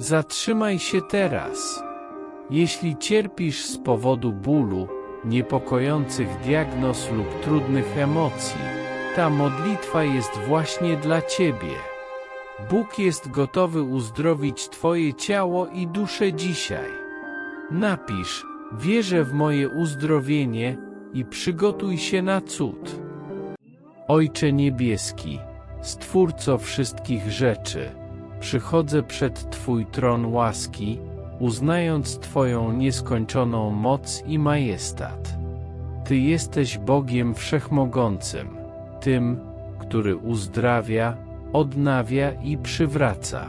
Zatrzymaj się teraz. Jeśli cierpisz z powodu bólu, niepokojących diagnoz lub trudnych emocji, ta modlitwa jest właśnie dla Ciebie. Bóg jest gotowy uzdrowić Twoje ciało i duszę dzisiaj. Napisz, wierzę w moje uzdrowienie i przygotuj się na cud. Ojcze Niebieski, Stwórco wszystkich rzeczy, przychodzę przed Twój tron łaski, uznając Twoją nieskończoną moc i majestat. Ty jesteś Bogiem Wszechmogącym, tym, który uzdrawia, odnawia i przywraca.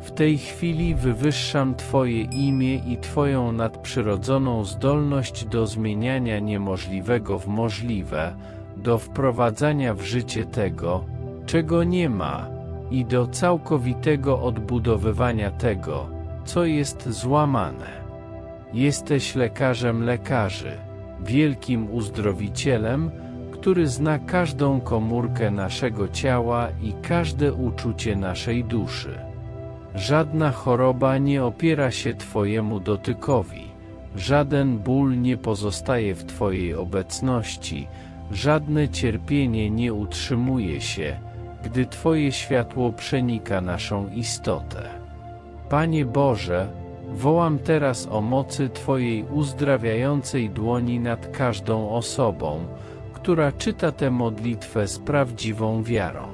W tej chwili wywyższam Twoje imię i Twoją nadprzyrodzoną zdolność do zmieniania niemożliwego w możliwe, do wprowadzania w życie tego, czego nie ma, i do całkowitego odbudowywania tego, co jest złamane. Jesteś lekarzem lekarzy, wielkim uzdrowicielem, który zna każdą komórkę naszego ciała i każde uczucie naszej duszy. Żadna choroba nie opiera się Twojemu dotykowi, żaden ból nie pozostaje w Twojej obecności, żadne cierpienie nie utrzymuje się, gdy Twoje światło przenika naszą istotę. Panie Boże, wołam teraz o mocy Twojej uzdrawiającej dłoni nad każdą osobą, która czyta tę modlitwę z prawdziwą wiarą.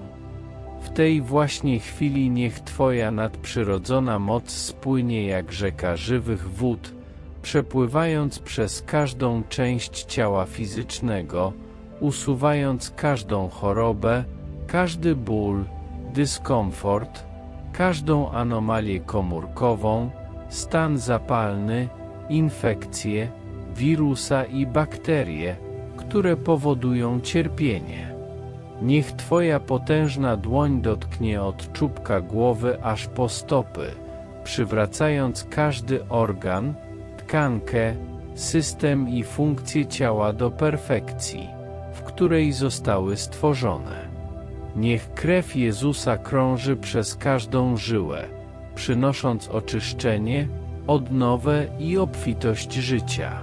W tej właśnie chwili niech Twoja nadprzyrodzona moc spłynie jak rzeka żywych wód, przepływając przez każdą część ciała fizycznego, usuwając każdą chorobę, każdy ból, dyskomfort, każdą anomalię komórkową, stan zapalny, infekcje, wirusa i bakterie, które powodują cierpienie. Niech Twoja potężna dłoń dotknie od czubka głowy aż po stopy, przywracając każdy organ, tkankę, system i funkcje ciała do perfekcji, w której zostały stworzone. Niech krew Jezusa krąży przez każdą żyłę, przynosząc oczyszczenie, odnowę i obfitość życia.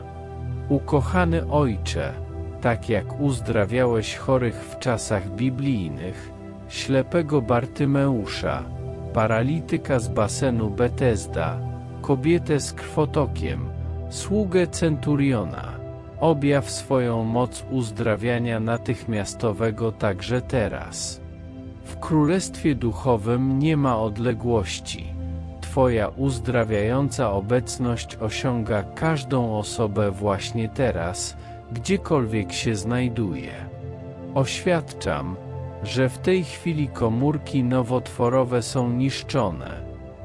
Ukochany Ojcze, tak jak uzdrawiałeś chorych w czasach biblijnych, ślepego Bartymeusza, paralityka z basenu Betesda, kobietę z krwotokiem, sługę Centuriona, objaw swoją moc uzdrawiania natychmiastowego także teraz. W Królestwie Duchowym nie ma odległości. Twoja uzdrawiająca obecność osiąga każdą osobę właśnie teraz, gdziekolwiek się znajduje. Oświadczam, że w tej chwili komórki nowotworowe są niszczone,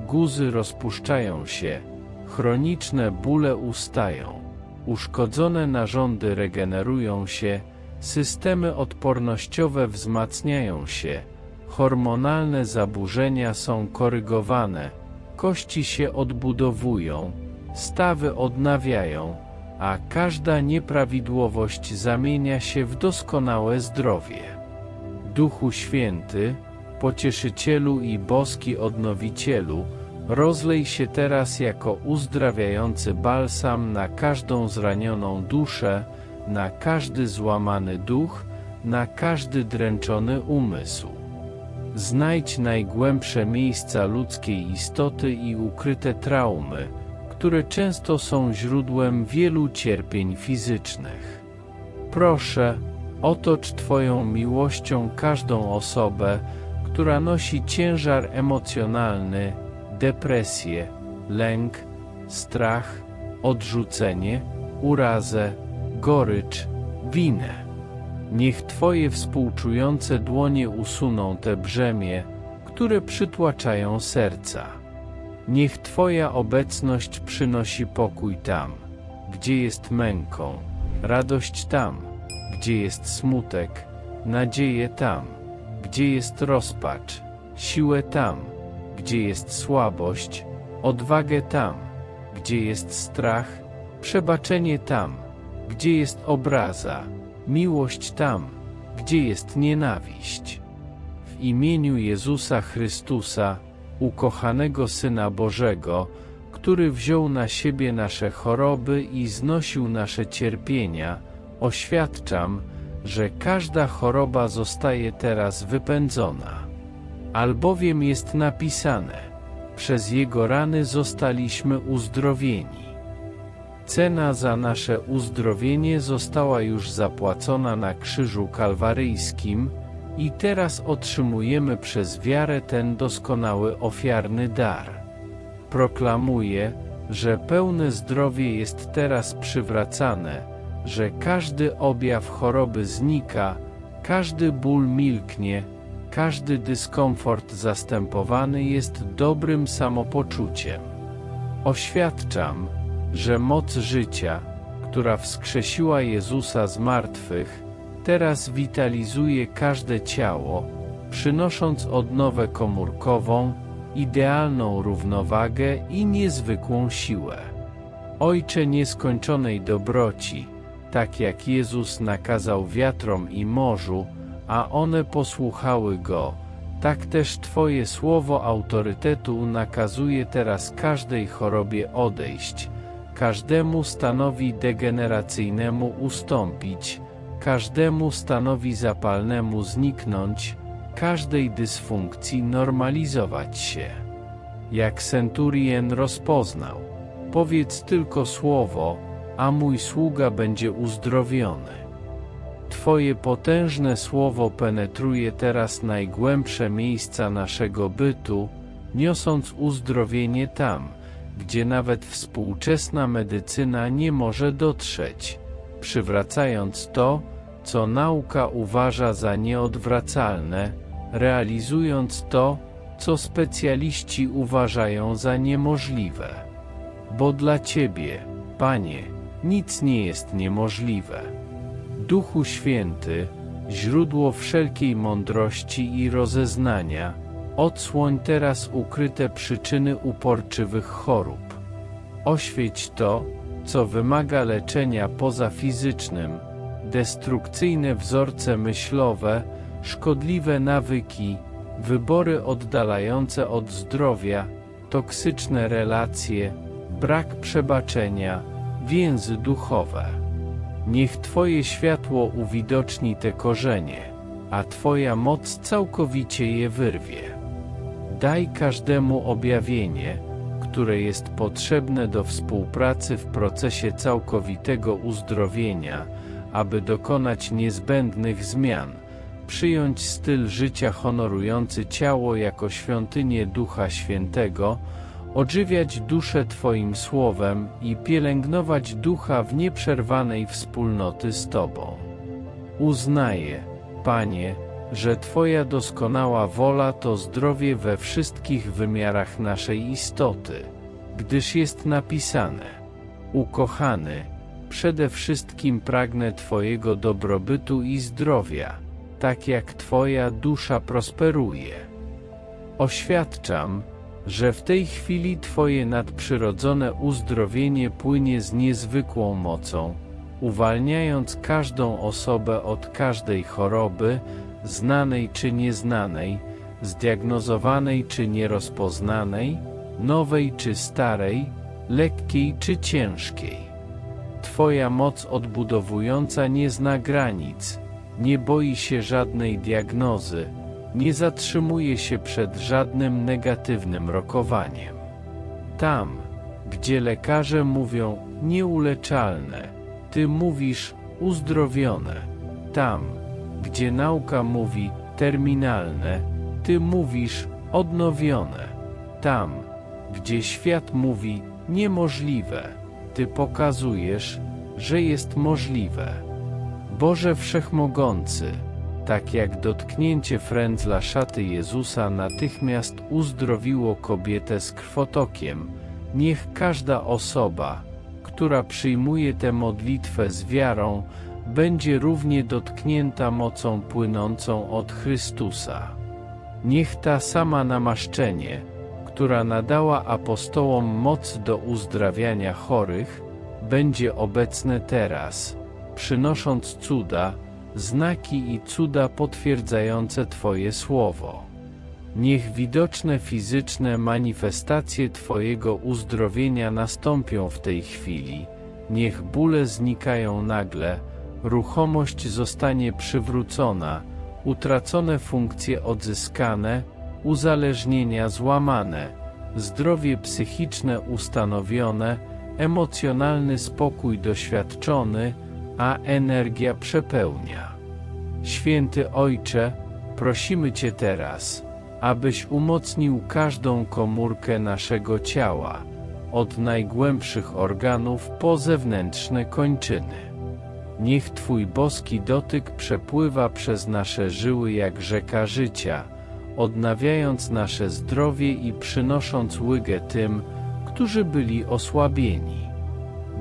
guzy rozpuszczają się, chroniczne bóle ustają, uszkodzone narządy regenerują się, systemy odpornościowe wzmacniają się, hormonalne zaburzenia są korygowane, kości się odbudowują, stawy odnawiają, a każda nieprawidłowość zamienia się w doskonałe zdrowie. Duchu Święty, Pocieszycielu i Boski Odnowicielu, rozlej się teraz jako uzdrawiający balsam na każdą zranioną duszę, na każdy złamany duch, na każdy dręczony umysł. Znajdź najgłębsze miejsca ludzkiej istoty i ukryte traumy, które często są źródłem wielu cierpień fizycznych. Proszę, otocz Twoją miłością każdą osobę, która nosi ciężar emocjonalny, depresję, lęk, strach, odrzucenie, urazę, gorycz, winę. Niech Twoje współczujące dłonie usuną te brzemię, które przytłaczają serca. Niech Twoja obecność przynosi pokój tam, gdzie jest męką, radość tam, gdzie jest smutek, nadzieję tam, gdzie jest rozpacz, siłę tam, gdzie jest słabość, odwagę tam, gdzie jest strach, przebaczenie tam, gdzie jest obraza, miłość tam, gdzie jest nienawiść. W imieniu Jezusa Chrystusa, ukochanego Syna Bożego, który wziął na siebie nasze choroby i znosił nasze cierpienia, oświadczam, że każda choroba zostaje teraz wypędzona. Albowiem jest napisane, przez Jego rany zostaliśmy uzdrowieni. Cena za nasze uzdrowienie została już zapłacona na krzyżu kalwaryjskim i teraz otrzymujemy przez wiarę ten doskonały ofiarny dar. Proklamuję, że pełne zdrowie jest teraz przywracane, że każdy objaw choroby znika, każdy ból milknie, każdy dyskomfort zastępowany jest dobrym samopoczuciem. Oświadczam, że moc życia, która wskrzesiła Jezusa z martwych, teraz witalizuje każde ciało, przynosząc odnowę komórkową, idealną równowagę i niezwykłą siłę. Ojcze nieskończonej dobroci, tak jak Jezus nakazał wiatrom i morzu, a one posłuchały Go, tak też Twoje słowo autorytetu nakazuje teraz każdej chorobie odejść, każdemu stanowi degeneracyjnemu ustąpić, każdemu stanowi zapalnemu zniknąć, każdej dysfunkcji normalizować się. Jak centurien rozpoznał, powiedz tylko słowo, a mój sługa będzie uzdrowiony. Twoje potężne słowo penetruje teraz najgłębsze miejsca naszego bytu, niosąc uzdrowienie tam, gdzie nawet współczesna medycyna nie może dotrzeć, przywracając to, co nauka uważa za nieodwracalne, realizując to, co specjaliści uważają za niemożliwe. Bo dla Ciebie, Panie, nic nie jest niemożliwe. Duchu Święty, źródło wszelkiej mądrości i rozeznania, odsłoń teraz ukryte przyczyny uporczywych chorób. Oświeć to, co wymaga leczenia poza fizycznym, destrukcyjne wzorce myślowe, szkodliwe nawyki, wybory oddalające od zdrowia, toksyczne relacje, brak przebaczenia, więzy duchowe. Niech Twoje światło uwidoczni te korzenie, a Twoja moc całkowicie je wyrwie. Daj każdemu objawienie, które jest potrzebne do współpracy w procesie całkowitego uzdrowienia, aby dokonać niezbędnych zmian, przyjąć styl życia honorujący ciało jako świątynię Ducha Świętego, odżywiać duszę Twoim słowem i pielęgnować ducha w nieprzerwanej wspólnoty z Tobą. Uznaję, Panie, że Twoja doskonała wola to zdrowie we wszystkich wymiarach naszej istoty, gdyż jest napisane: Ukochany, przede wszystkim pragnę Twojego dobrobytu i zdrowia, tak jak Twoja dusza prosperuje. Oświadczam, że w tej chwili Twoje nadprzyrodzone uzdrowienie płynie z niezwykłą mocą, uwalniając każdą osobę od każdej choroby, znanej czy nieznanej, zdiagnozowanej czy nierozpoznanej, nowej czy starej, lekkiej czy ciężkiej. Twoja moc odbudowująca nie zna granic, nie boi się żadnej diagnozy, nie zatrzymuje się przed żadnym negatywnym rokowaniem. Tam, gdzie lekarze mówią nieuleczalne, ty mówisz uzdrowione. Tam, gdzie nauka mówi terminalne, ty mówisz odnowione. Tam, gdzie świat mówi niemożliwe, ty pokazujesz, że jest możliwe. Boże Wszechmogący, tak jak dotknięcie frędzla szaty Jezusa natychmiast uzdrowiło kobietę z krwotokiem, niech każda osoba, która przyjmuje tę modlitwę z wiarą, będzie równie dotknięta mocą płynącą od Chrystusa. Niech ta sama namaszczenie, która nadała apostołom moc do uzdrawiania chorych, będzie obecne teraz, przynosząc cuda, znaki i cuda potwierdzające Twoje słowo. Niech widoczne fizyczne manifestacje Twojego uzdrowienia nastąpią w tej chwili. Niech bóle znikają nagle, ruchomość zostanie przywrócona, utracone funkcje odzyskane, uzależnienia złamane, zdrowie psychiczne ustanowione, emocjonalny spokój doświadczony, a energia przepełnia. Święty Ojcze, prosimy Cię teraz, abyś umocnił każdą komórkę naszego ciała, od najgłębszych organów po zewnętrzne kończyny. Niech Twój boski dotyk przepływa przez nasze żyły jak rzeka życia, odnawiając nasze zdrowie i przynosząc łygę tym, którzy byli osłabieni.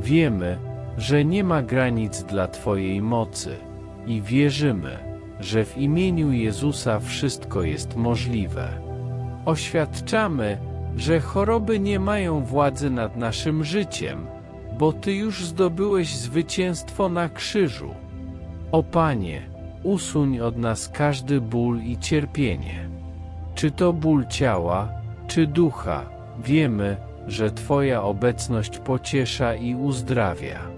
Wiemy, że nie ma granic dla Twojej mocy i wierzymy, że w imieniu Jezusa wszystko jest możliwe. Oświadczamy, że choroby nie mają władzy nad naszym życiem, bo Ty już zdobyłeś zwycięstwo na krzyżu. O Panie, usuń od nas każdy ból i cierpienie. Czy to ból ciała, czy ducha, wiemy, że Twoja obecność pociesza i uzdrawia.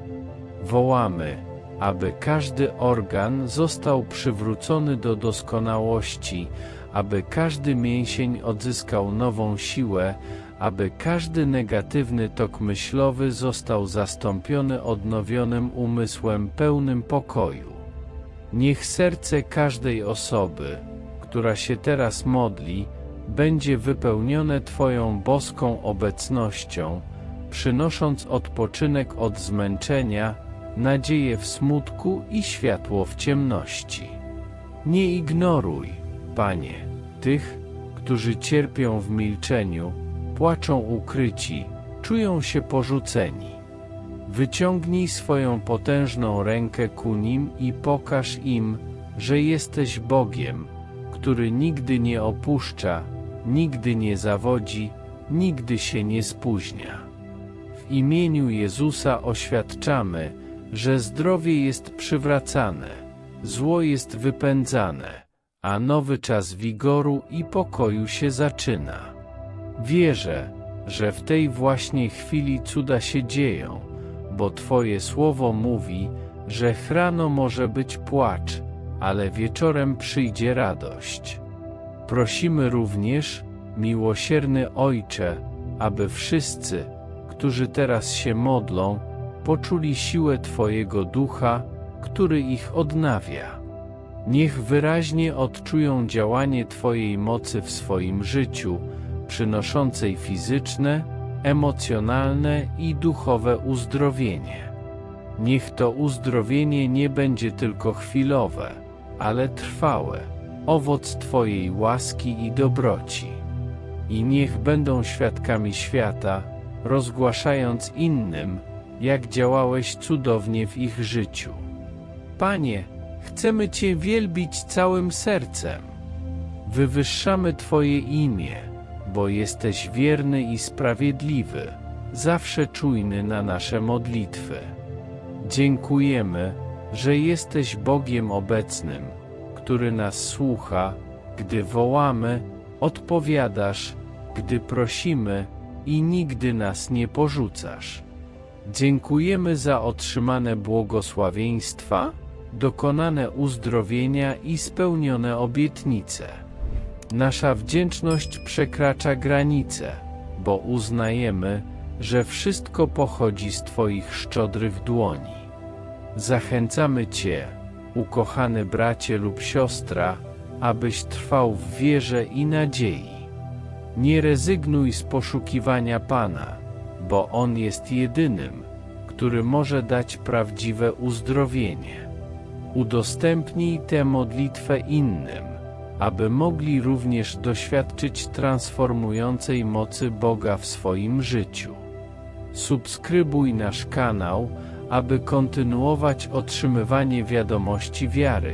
Wołamy, aby każdy organ został przywrócony do doskonałości, aby każdy mięsień odzyskał nową siłę, aby każdy negatywny tok myślowy został zastąpiony odnowionym umysłem pełnym pokoju. Niech serce każdej osoby, która się teraz modli, będzie wypełnione Twoją boską obecnością, przynosząc odpoczynek od zmęczenia, nadzieję w smutku i światło w ciemności. Nie ignoruj, Panie, tych, którzy cierpią w milczeniu, płaczą ukryci, czują się porzuceni. Wyciągnij swoją potężną rękę ku nim i pokaż im, że jesteś Bogiem, który nigdy nie opuszcza, nigdy nie zawodzi, nigdy się nie spóźnia. W imieniu Jezusa oświadczamy, że zdrowie jest przywracane, zło jest wypędzane, a nowy czas wigoru i pokoju się zaczyna. Wierzę, że w tej właśnie chwili cuda się dzieją, bo Twoje słowo mówi, że rano może być płacz, ale wieczorem przyjdzie radość. Prosimy również, miłosierny Ojcze, aby wszyscy, którzy teraz się modlą, poczuli siłę Twojego ducha, który ich odnawia. Niech wyraźnie odczują działanie Twojej mocy w swoim życiu, przynoszącej fizyczne, emocjonalne i duchowe uzdrowienie. Niech to uzdrowienie nie będzie tylko chwilowe, ale trwałe, owoc Twojej łaski i dobroci. I niech będą świadkami świata, rozgłaszając innym, jak działałeś cudownie w ich życiu. Panie, chcemy Cię wielbić całym sercem. Wywyższamy Twoje imię, bo jesteś wierny i sprawiedliwy, zawsze czujny na nasze modlitwy. Dziękujemy, że jesteś Bogiem obecnym, który nas słucha, gdy wołamy, odpowiadasz, gdy prosimy i nigdy nas nie porzucasz. Dziękujemy za otrzymane błogosławieństwa, dokonane uzdrowienia i spełnione obietnice. Nasza wdzięczność przekracza granice, bo uznajemy, że wszystko pochodzi z Twoich szczodrych dłoni. Zachęcamy Cię, ukochany bracie lub siostra, abyś trwał w wierze i nadziei. Nie rezygnuj z poszukiwania Pana, bo On jest jedynym, który może dać prawdziwe uzdrowienie. Udostępnij tę modlitwę innym, aby mogli również doświadczyć transformującej mocy Boga w swoim życiu. Subskrybuj nasz kanał, aby kontynuować otrzymywanie wiadomości wiary,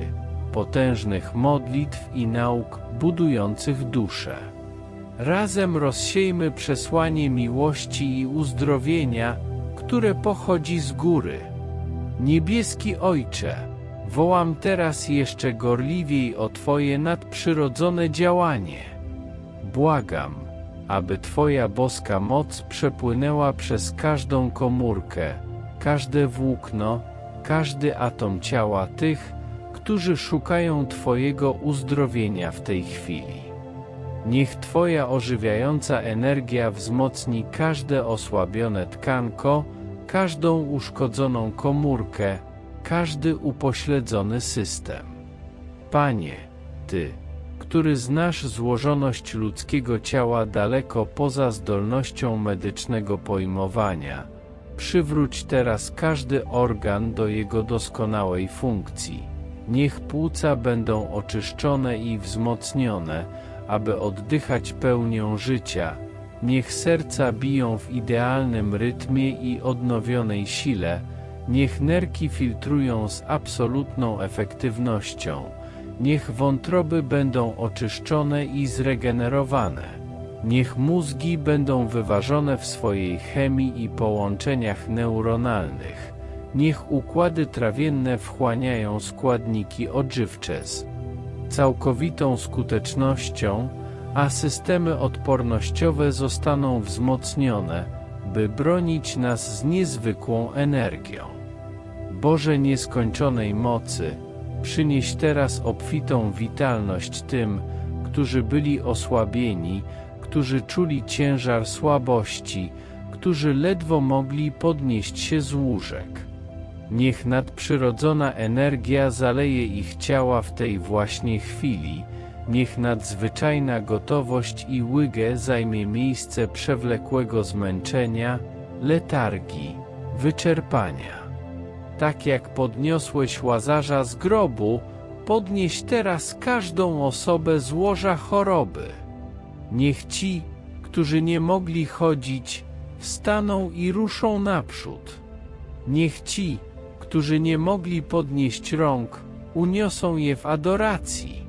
potężnych modlitw i nauk budujących duszę. Razem rozsiejmy przesłanie miłości i uzdrowienia, które pochodzi z góry. Niebieski Ojcze, wołam teraz jeszcze gorliwiej o Twoje nadprzyrodzone działanie. Błagam, aby Twoja boska moc przepłynęła przez każdą komórkę, każde włókno, każdy atom ciała tych, którzy szukają Twojego uzdrowienia w tej chwili. Niech Twoja ożywiająca energia wzmocni każde osłabione tkanko, każdą uszkodzoną komórkę, każdy upośledzony system. Panie, Ty, który znasz złożoność ludzkiego ciała daleko poza zdolnością medycznego pojmowania, przywróć teraz każdy organ do jego doskonałej funkcji. Niech płuca będą oczyszczone i wzmocnione, aby oddychać pełnią życia. Niech serca biją w idealnym rytmie i odnowionej sile, niech nerki filtrują z absolutną efektywnością, niech wątroby będą oczyszczone i zregenerowane. Niech mózgi będą wyważone w swojej chemii i połączeniach neuronalnych. Niech układy trawienne wchłaniają składniki odżywcze całkowitą skutecznością, a systemy odpornościowe zostaną wzmocnione, by bronić nas z niezwykłą energią. Boże nieskończonej mocy, przynieś teraz obfitą witalność tym, którzy byli osłabieni, którzy czuli ciężar słabości, którzy ledwo mogli podnieść się z łóżek. Niech nadprzyrodzona energia zaleje ich ciała w tej właśnie chwili, niech nadzwyczajna gotowość i łygę zajmie miejsce przewlekłego zmęczenia, letargii, wyczerpania. Tak jak podniosłeś łazarza z grobu, podnieś teraz każdą osobę z łoża choroby. Niech ci, którzy nie mogli chodzić, wstaną i ruszą naprzód. Niech ci, którzy nie mogli podnieść rąk, uniosą je w adoracji.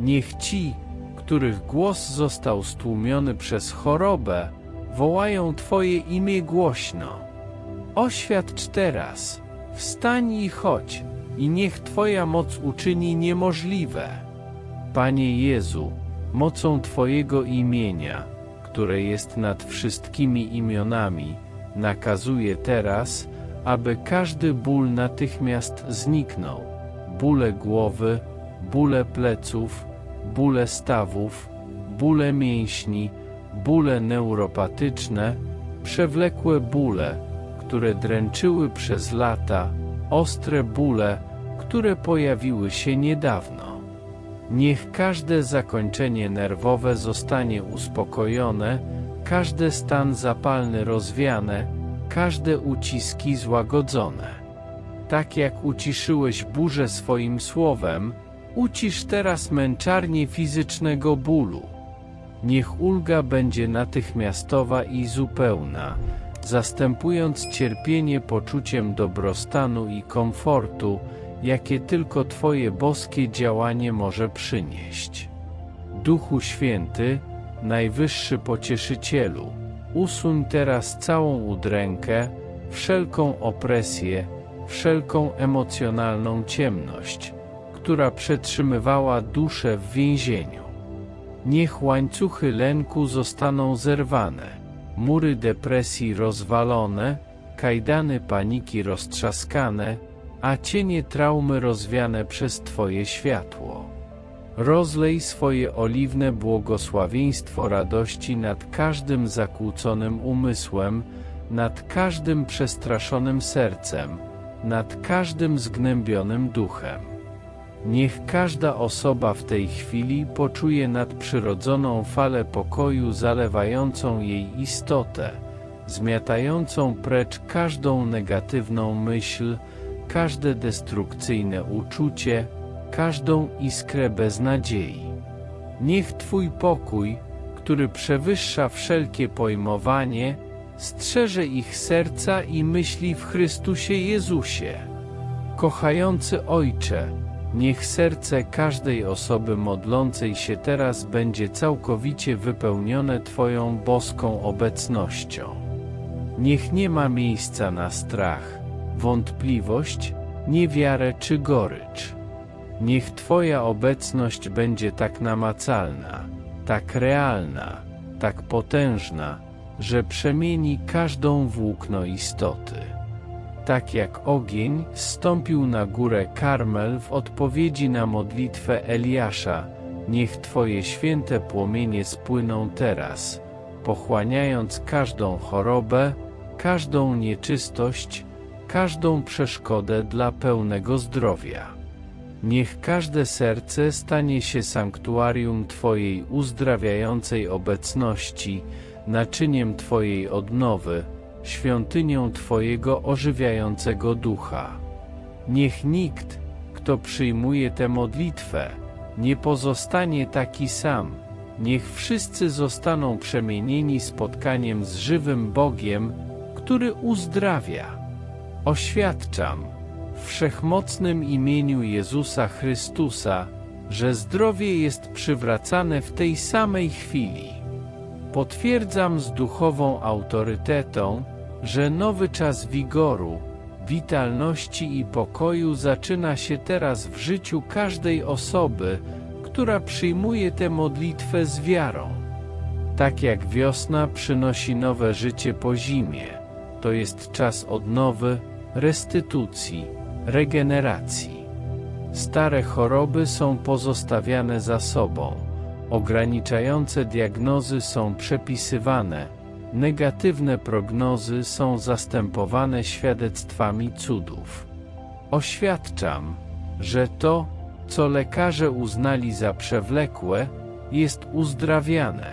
Niech ci, których głos został stłumiony przez chorobę, wołają Twoje imię głośno. Oświadcz teraz, wstań i chodź, i niech Twoja moc uczyni niemożliwe. Panie Jezu, mocą Twojego imienia, które jest nad wszystkimi imionami, nakazuję teraz, aby każdy ból natychmiast zniknął. Bóle głowy, bóle pleców, bóle stawów, bóle mięśni, bóle neuropatyczne, przewlekłe bóle, które dręczyły przez lata, ostre bóle, które pojawiły się niedawno. Niech każde zakończenie nerwowe zostanie uspokojone, każdy stan zapalny rozwiane, każde uciski złagodzone. Tak jak uciszyłeś burzę swoim słowem, ucisz teraz męczarnię fizycznego bólu. Niech ulga będzie natychmiastowa i zupełna, zastępując cierpienie poczuciem dobrostanu i komfortu, jakie tylko Twoje boskie działanie może przynieść. Duchu Święty, Najwyższy Pocieszycielu, usuń teraz całą udrękę, wszelką opresję, wszelką emocjonalną ciemność, która przetrzymywała duszę w więzieniu. Niech łańcuchy lęku zostaną zerwane, mury depresji rozwalone, kajdany paniki roztrzaskane, a cienie traumy rozwiane przez Twoje światło. Rozlej swoje oliwne błogosławieństwo radości nad każdym zakłóconym umysłem, nad każdym przestraszonym sercem, nad każdym zgnębionym duchem. Niech każda osoba w tej chwili poczuje nadprzyrodzoną falę pokoju zalewającą jej istotę, zmiatającą precz każdą negatywną myśl, każde destrukcyjne uczucie, każdą iskrę beznadziei. Niech Twój pokój, który przewyższa wszelkie pojmowanie, strzeże ich serca i myśli w Chrystusie Jezusie. Kochający Ojcze, niech serce każdej osoby modlącej się teraz będzie całkowicie wypełnione Twoją boską obecnością. Niech nie ma miejsca na strach, wątpliwość, niewiarę czy gorycz. Niech Twoja obecność będzie tak namacalna, tak realna, tak potężna, że przemieni każdą włókno istoty. Tak jak ogień zstąpił na górę Karmel w odpowiedzi na modlitwę Eliasza, niech Twoje święte płomienie spłyną teraz, pochłaniając każdą chorobę, każdą nieczystość, każdą przeszkodę dla pełnego zdrowia. Niech każde serce stanie się sanktuarium Twojej uzdrawiającej obecności, naczyniem Twojej odnowy, świątynią Twojego ożywiającego ducha. Niech nikt, kto przyjmuje tę modlitwę, nie pozostanie taki sam. Niech wszyscy zostaną przemienieni spotkaniem z żywym Bogiem, który uzdrawia. Oświadczam wszechmocnym imieniu Jezusa Chrystusa, że zdrowie jest przywracane w tej samej chwili. Potwierdzam z duchową autorytetą, że nowy czas wigoru, witalności i pokoju zaczyna się teraz w życiu każdej osoby, która przyjmuje tę modlitwę z wiarą. Tak jak wiosna przynosi nowe życie po zimie, to jest czas odnowy, restytucji, regeneracji. Stare choroby są pozostawiane za sobą, ograniczające diagnozy są przepisywane, negatywne prognozy są zastępowane świadectwami cudów. Oświadczam, że to, co lekarze uznali za przewlekłe, jest uzdrawiane.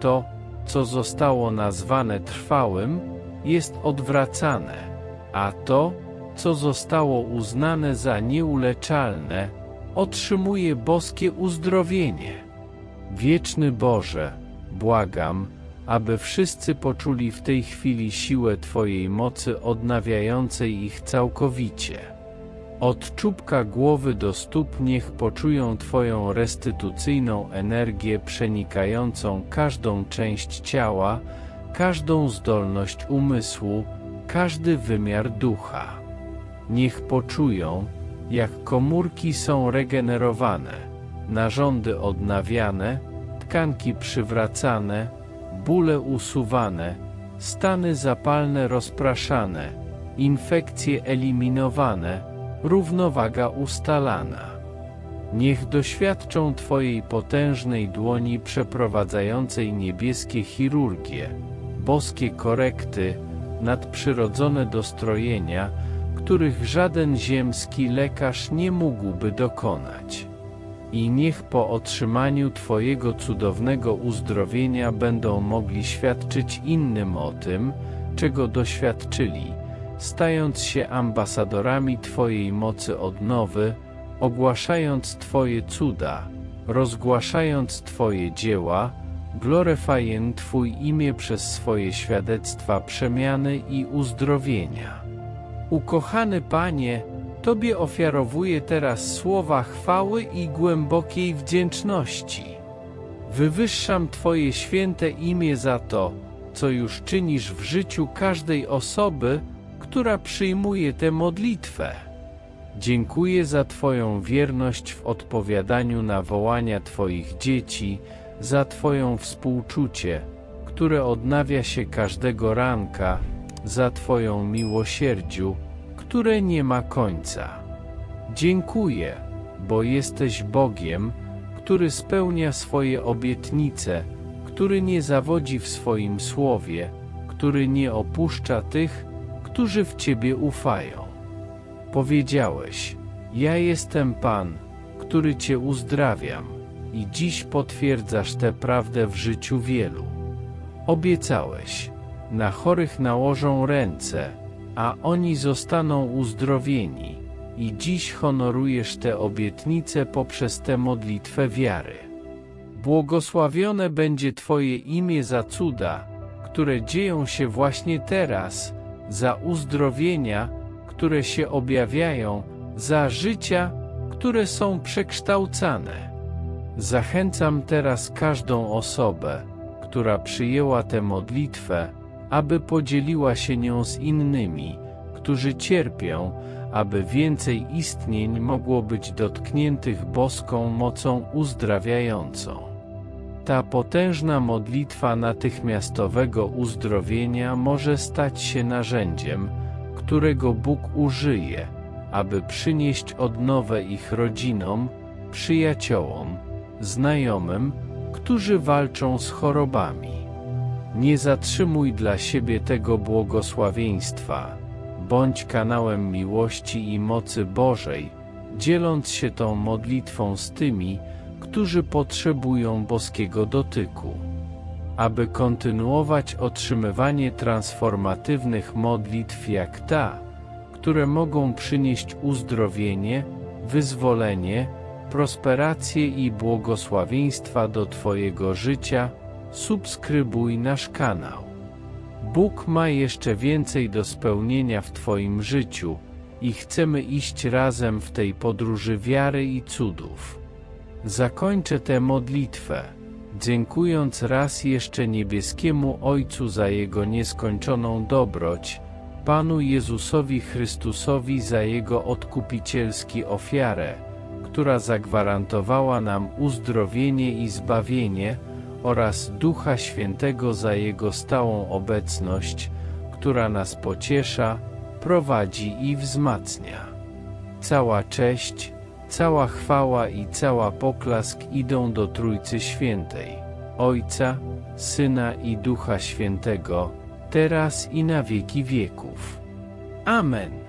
To, co zostało nazwane trwałym, jest odwracane, a to, co zostało uznane za nieuleczalne, otrzymuje boskie uzdrowienie. Wieczny Boże, błagam, aby wszyscy poczuli w tej chwili siłę Twojej mocy odnawiającej ich całkowicie. Od czubka głowy do stóp niech poczują Twoją restytucyjną energię przenikającą każdą część ciała, każdą zdolność umysłu, każdy wymiar ducha. Niech poczują, jak komórki są regenerowane, narządy odnawiane, tkanki przywracane, bóle usuwane, stany zapalne rozpraszane, infekcje eliminowane, równowaga ustalana. Niech doświadczą Twojej potężnej dłoni przeprowadzającej niebieskie chirurgie, boskie korekty, nadprzyrodzone dostrojenia, których żaden ziemski lekarz nie mógłby dokonać. I niech po otrzymaniu Twojego cudownego uzdrowienia będą mogli świadczyć innym o tym, czego doświadczyli, stając się ambasadorami Twojej mocy odnowy, ogłaszając Twoje cuda, rozgłaszając Twoje dzieła, gloryfying Twój imię przez swoje świadectwa przemiany i uzdrowienia. Ukochany Panie, Tobie ofiarowuję teraz słowa chwały i głębokiej wdzięczności. Wywyższam Twoje święte imię za to, co już czynisz w życiu każdej osoby, która przyjmuje tę modlitwę. Dziękuję za Twoją wierność w odpowiadaniu na wołania Twoich dzieci, za Twoją współczucie, które odnawia się każdego ranka, za Twoją miłosierdziu, które nie ma końca. Dziękuję, bo jesteś Bogiem, który spełnia swoje obietnice, który nie zawodzi w swoim słowie, który nie opuszcza tych, którzy w Ciebie ufają. Powiedziałeś, ja jestem Pan, który Cię uzdrawiam i dziś potwierdzasz tę prawdę w życiu wielu. Obiecałeś, na chorych nałożą ręce, a oni zostaną uzdrowieni, i dziś honorujesz tę obietnicę poprzez tę modlitwę wiary. Błogosławione będzie Twoje imię za cuda, które dzieją się właśnie teraz, za uzdrowienia, które się objawiają, za życia, które są przekształcane. Zachęcam teraz każdą osobę, która przyjęła tę modlitwę, aby podzieliła się nią z innymi, którzy cierpią, aby więcej istnień mogło być dotkniętych boską mocą uzdrawiającą. Ta potężna modlitwa natychmiastowego uzdrowienia może stać się narzędziem, którego Bóg użyje, aby przynieść odnowę ich rodzinom, przyjaciołom, znajomym, którzy walczą z chorobami. Nie zatrzymuj dla siebie tego błogosławieństwa. Bądź kanałem miłości i mocy Bożej, dzieląc się tą modlitwą z tymi, którzy potrzebują boskiego dotyku. Aby kontynuować otrzymywanie transformatywnych modlitw jak ta, które mogą przynieść uzdrowienie, wyzwolenie, prosperację i błogosławieństwa do Twojego życia, subskrybuj nasz kanał. Bóg ma jeszcze więcej do spełnienia w Twoim życiu i chcemy iść razem w tej podróży wiary i cudów. Zakończę tę modlitwę, dziękując raz jeszcze niebieskiemu Ojcu za Jego nieskończoną dobroć, Panu Jezusowi Chrystusowi za Jego odkupicielski ofiarę, która zagwarantowała nam uzdrowienie i zbawienie, oraz Ducha Świętego za Jego stałą obecność, która nas pociesza, prowadzi i wzmacnia. Cała cześć, cała chwała i cała poklask idą do Trójcy Świętej, Ojca, Syna i Ducha Świętego, teraz i na wieki wieków. Amen.